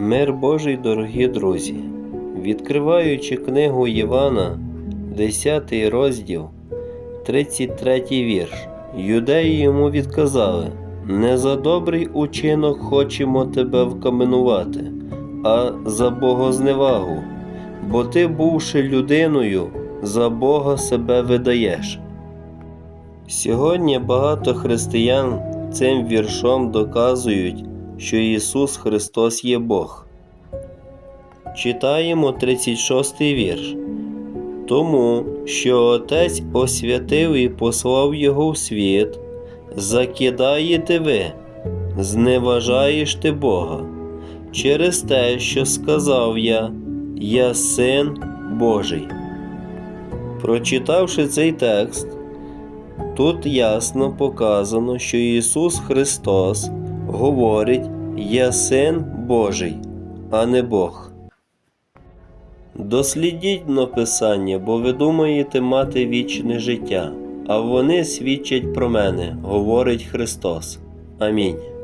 Мир Божий, дорогі друзі, відкриваючи книгу Івана, 10 розділ, 33 вірш, юдеї йому відказали: Не за добрий учинок хочемо тебе вкаменувати, а за богозневагу, бо ти, бувши людиною, за Бога себе видаєш. Сьогодні багато християн цим віршом доказують, що Ісус Христос є Бог. Читаємо 36 вірш. Тому, що Отець освятив і послав Його в світ, закидаєте ви, зневажаєш ти Бога, через те, що сказав я, я син Божий. Прочитавши цей текст, Тут ясно показано, що Ісус Христос говорить Я син Божий, а не Бог. Дослідіть но Писання, бо ви думаєте мати вічне життя, а вони свідчать про мене, говорить Христос. Амінь.